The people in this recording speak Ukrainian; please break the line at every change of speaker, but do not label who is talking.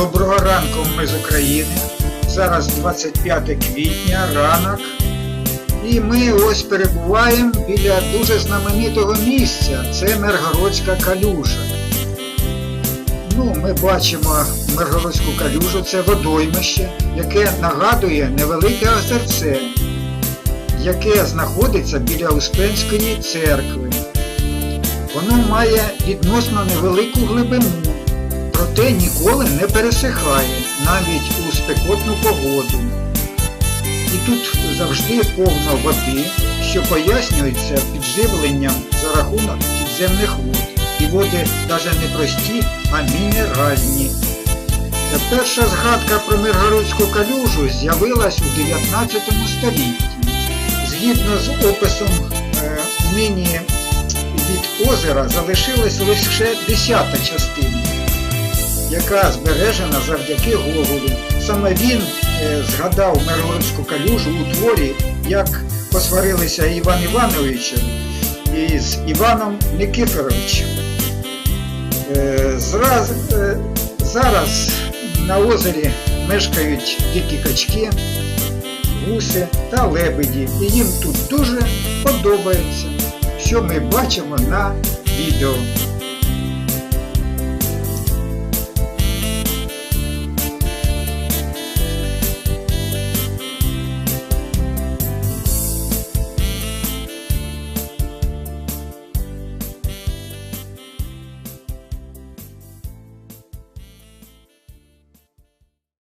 Доброго ранку ми з України. Зараз 25 квітня, ранок. І ми ось перебуваємо біля дуже знаменитого місця. Це Миргородська калюжа. Ну, ми бачимо Миргородську калюжу, це водоймище, яке нагадує невелике озерце, яке знаходиться біля Успенської церкви. Воно має відносно невелику глибину, проте ніколи не пересихає, навіть у спекотну погоду. І тут завжди повно води, що пояснюється підживленням за рахунок підземних вод. І води навіть не прості, а мінеральні. Перша згадка про Миргородську калюжу з'явилась у 19 столітті. Згідно з описом е, нині від озера залишилась лише десята частина, яка збережена завдяки Гоголю. Саме він е, згадав Миргородську калюжу у творі, як посварилися Іван Івановичем із Іваном Никифоровичем. Е, зраз, е, зараз на озері мешкають дикі качки, гуси та лебеді. І їм тут дуже подобається, що ми бачимо на відео.